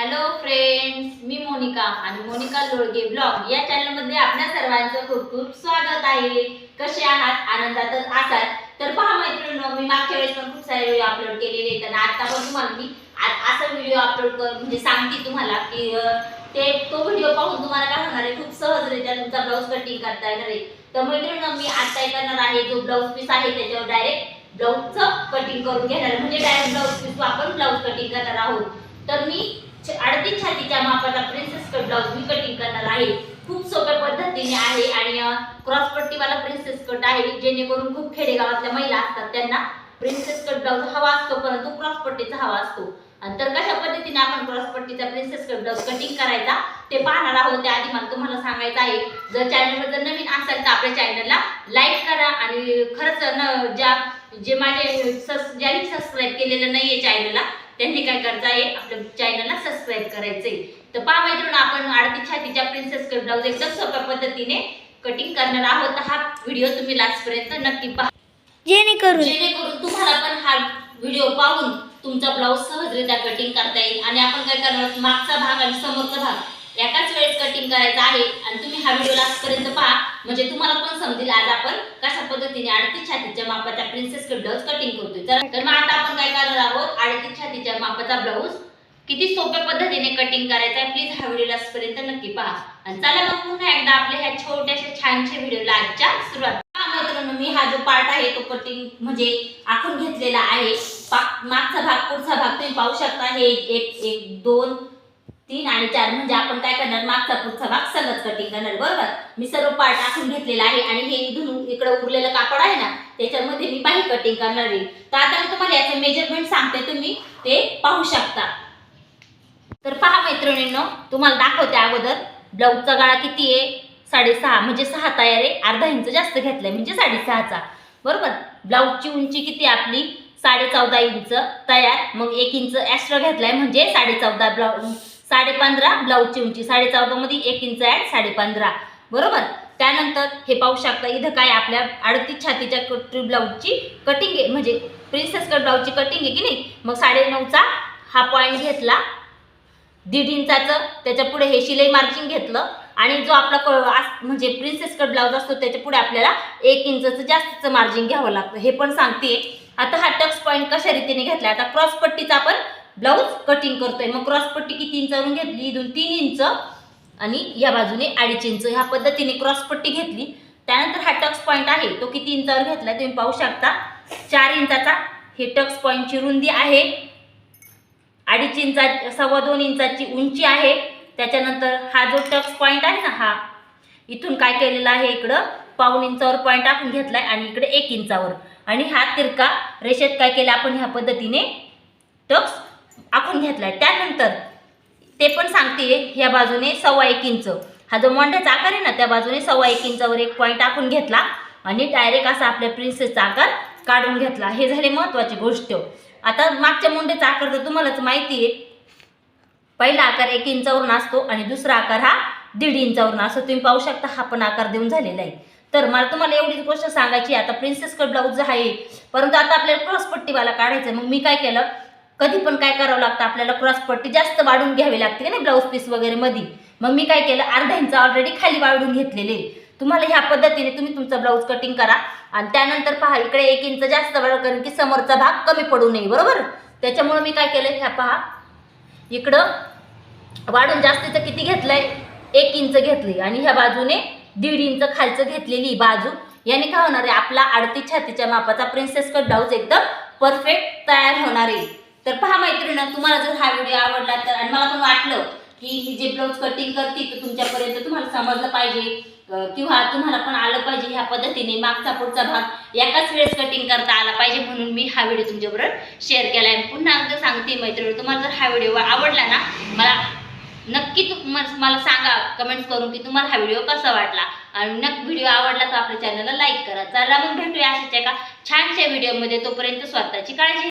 Hello friends मी मोनिका आणि Monika Lolge blog या चॅनलमध्ये आपल्या सर्वांचं खूप खूप स्वागत आहे. कसे आहात? आनंदातच असाल? तर पहा मैत्रिणी मी मागच्या वेळेस पण खूप सारे व्हिडिओ अपलोड केलेले आहेत आणि आता पण तुम्हाला मी आ- असा व्हिडिओ अपलोड कर म्हणजे सांगते तुम्हाला की ते तो व्हिडिओ पाहून तुम्हाला काय होणार आहे? खूप सहजरित्या तुमचा ब्लाऊज कटिंग करता येणार आहे. तर मैत्रिणी मी आत्ता काय करणार आहे. जो ब्लाऊज पीस आहे त्याच्यावर डायरेक्ट ब्लाऊजचं कटिंग करून घेणार म्हणजे डायरेक्ट ब्लाऊज पीस वापरून ब्लाऊज कटिंग करणार आहोत. तर मी अडतीस छातीच्या मापाचा प्रिन्सेस कट ब्लाऊज मी कटिंग करणार आहे. खूप सोप्या पद्धतीने आहे आणि क्रॉस पट्टीवाला प्रिन्सेस कट आहे जेणेकरून खूप खेडेगावातल्या महिला असतात त्यांना प्रिन्सेस कट ब्लाऊज हवा असतो परंतु क्रॉस पट्टीचा हवा असतो. आणि तर कशा पद्धतीने आपण क्रॉस पट्टीचा प्रिन्सेस कट ब्लाऊज कटिंग करायचा ते पाहणार आहोत. त्याआधी मला तुम्हाला सांगायचं आहे जर चॅनलवर जर नवीन असेल तर आपल्या चॅनलला लाईक करा आणि खरंच न ज्या जे माझे सस ज्यांनी सबस्क्राईब केलेलं नाहीये चॅनलला त्यांनी काय करायचं आहे? आपल्या चॅनलला सबस्क्राईब करायचंय तर पहा मैत्रिणी आपण आडती छातीच्या प्रिन्सेस कट ब्लाऊज एकदम सोप्या पद्धतीने कटिंग करणार आहोत. हा व्हिडिओ तुम्ही लास्ट पर्यंत नक्की पहा. जेणेकरून जेणेकरून तुम्हाला पण हा व्हिडिओ पाहून तुमचा ब्लाऊज सहजरित्या कटिंग करता येईल. आणि आपण काय करणार मागचा भाग आणि समोरचा भाग एकाच वेळेस कटिंग करायचं आहे आणि तुम्ही हा व्हिडिओ लास्ट पर्यंत पहा. म्हणजे तुम्हाला पण समजेल आज आपण कशा पद्धतीने अडतीस छातीच्या मापाचा प्रिन्सेस कट ब्लाऊज कटिंग करतोय. तर मग आता आपण काय करणार आहोत? अडतीस छातीच्या मापाचा ब्लाऊज किती सोप्या पद्धतीने कटिंग करायचा आहे? प्लीज हा व्हिडिओ लास्टपर्यंत नक्की पहा. आणि चला मग पुन्हा एकदा आपल्या ह्या छोट्याशा छानशा व्हिडिओला आजच्या सुरुवात. मित्रांनो मी हा जो पार्ट आहे तो कटिंग म्हणजे आखून घेतलेला आहे. मागचा भाग पुढचा भाग तुम्ही पाहू शकता. हे एक एक दोन तीन आणि चार म्हणजे आपण काय करणार? मागचा पुढचा भाग सगळं कटिंग करणार बरोबर? मी सर्व पार्ट आखून घेतलेला आहे आणि हे इथून इकडं उरलेलं कापड आहे ना त्याच्यामध्ये मी बाही कटिंग करणार आहे. तर आता मी तुम्हाला याचं मेजरमेंट सांगते तुम्ही ते पाहू शकता. तर पहा मैत्रिणींनो तुम्हाला दाखवते अगोदर ब्लाऊजचा गाळा किती आहे? साडेसहा म्हणजे सहा तयार आहे. अर्धा इंच जास्त घेतलाय म्हणजे साडेसहाचा. बरोबर? ब्लाऊजची उंची किती आपली? साडे चौदा इंच तयार. मग एक इंच एक्स्ट्रा घेतलाय म्हणजे साडे चौदा ब्लाऊज साडे पंधरा ब्लाऊजची उंची. साडे एक इंच ॲड साडे पंधरा बरोबर? त्यानंतर हे पाहू शकता इथं काय आपल्या अडतीस छातीच्या कट ब्लाऊजची कटिंग आहे. म्हणजे प्रिन्सेस कट ब्लाऊजची कटिंग आहे की नाही? मग साडे नऊचा हा पॉईंट घेतला. दीड इंचाचं. त्याच्या पुढे हे शिलाई मार्जिन घेतलं. आणि जो आपला क म्हणजे प्रिन्सेस कट ब्लाऊज असतो त्याच्या पुढे आपल्याला एक इंचचं जास्तचं मार्जिन घ्यावं लागतं. हे पण सांगते आता हा टक्स पॉईंट कशा रीतीने घेतला आता क्रॉस पट्टीचा आपण ब्लाऊज कटिंग करतोय. मग क्रॉस पट्टी किती इंचावरून घेतली? इथून तीन इंच आणि या बाजूने अडीच इंच ह्या पद्धतीने क्रॉस पट्टी घेतली. त्यानंतर हा टक्स पॉईंट आहे. तो किती इंचावर घेतला तुम्ही पाहू शकता. चार इंचाचा. हे टक्स पॉईंटची रुंदी आहे. अडीच इंचा सव्वा दोन इंचाची उंची आहे. त्याच्यानंतर हा जो टक्स पॉईंट आहे ना हा. इथून काय केलेला आहे इकडं? पाऊन इंचावर पॉईंट आपण घेतलाय आणि इकडे एक इंचावर. आणि हा तिरका रेषेत काय केलं आपण? ह्या पद्धतीने टक्स घेतला घेतलाय. त्यानंतर ते पण सांगते ह्या बाजूने सव्वा एक इंच. हा जो मोंढ्याचा आकार आहे ना त्या बाजूने सव्वा एक इंचावर एक पॉईंट टाकून घेतला आणि डायरेक्ट असा आपल्या प्रिन्सेसचा आकार काढून घेतला. हे झाले महत्त्वाची गोष्ट. आता मागच्या मुंडेचा आकार तर तुम्हालाच माहिती आहे. पहिला आकार एक इंचावरून असतो आणि दुसरा आकार हा दीड इंचावरून असतो. तुम्ही पाहू शकता हा पण आकार देऊन झालेला आहे. तर मला तुम्हाला एवढीच गोष्ट सांगायची आता प्रिन्सेस कट ब्लाऊज आहे. परंतु आता आपल्याला क्रॉसपट्टीवाला काढायचं आहे. मग मी काय केलं? कधी पण काय करावं लागतं आपल्याला क्रॉस पट्टी जास्त वाढून घ्यावी लागते का नाही ब्लाऊज पीस वगैरे मध्ये मग मी काय केलं अर्धा इंच ऑलरेडी खाली वाढून घेतलेले. तुम्हाला ह्या पद्धतीने तुम्ही तुमचा ब्लाऊज कटिंग करा. आणि त्यानंतर पहा इकडे एक इंच जास्त वाढ कारण की समोरचा भाग कमी पडू नये बरोबर? त्याच्यामुळे मी काय केलं ह्या पहा. इकडं वाढून जास्तीचं किती घेतलंय? एक इंच घेतली आणि ह्या बाजूने दीड इंच खालचं घेतलेली बाजू. याने काय होणार आहे आपला आडती छातीच्या मापाचा प्रिन्सेस कट ब्लाऊज एकदम परफेक्ट तयार होणार आहे. तर पहा मैत्रिणी तुम्हाला जर हा व्हिडिओ आवडला तर आणि मला पण वाटलं की ही जे ब्लाऊज कटिंग करते तर तुमच्यापर्यंत तुम्हाला समजलं पाहिजे. किंवा तुम्हाला पण आलं पाहिजे ह्या पद्धतीने मागचा पुढचा भाग. एकाच वेळेस कटिंग करता आला पाहिजे म्हणून मी हा व्हिडिओ तुमच्याबरोबर शेअर केला आहे पुन्हा एकदा सांगते मैत्रिणी तुम्हाला जर हा व्हिडिओ आवडला ना मला नक्की तू मला सांगा कमेंट्स करून की तुम्हाला हा व्हिडिओ कसा वाटला. आणि नक्की व्हिडिओ आवडला तर आपल्या चॅनलला लाईक करा. चला मग भेटूया अशाच्या एका छानशा व्हिडिओमध्ये तोपर्यंत स्वतःची काळजी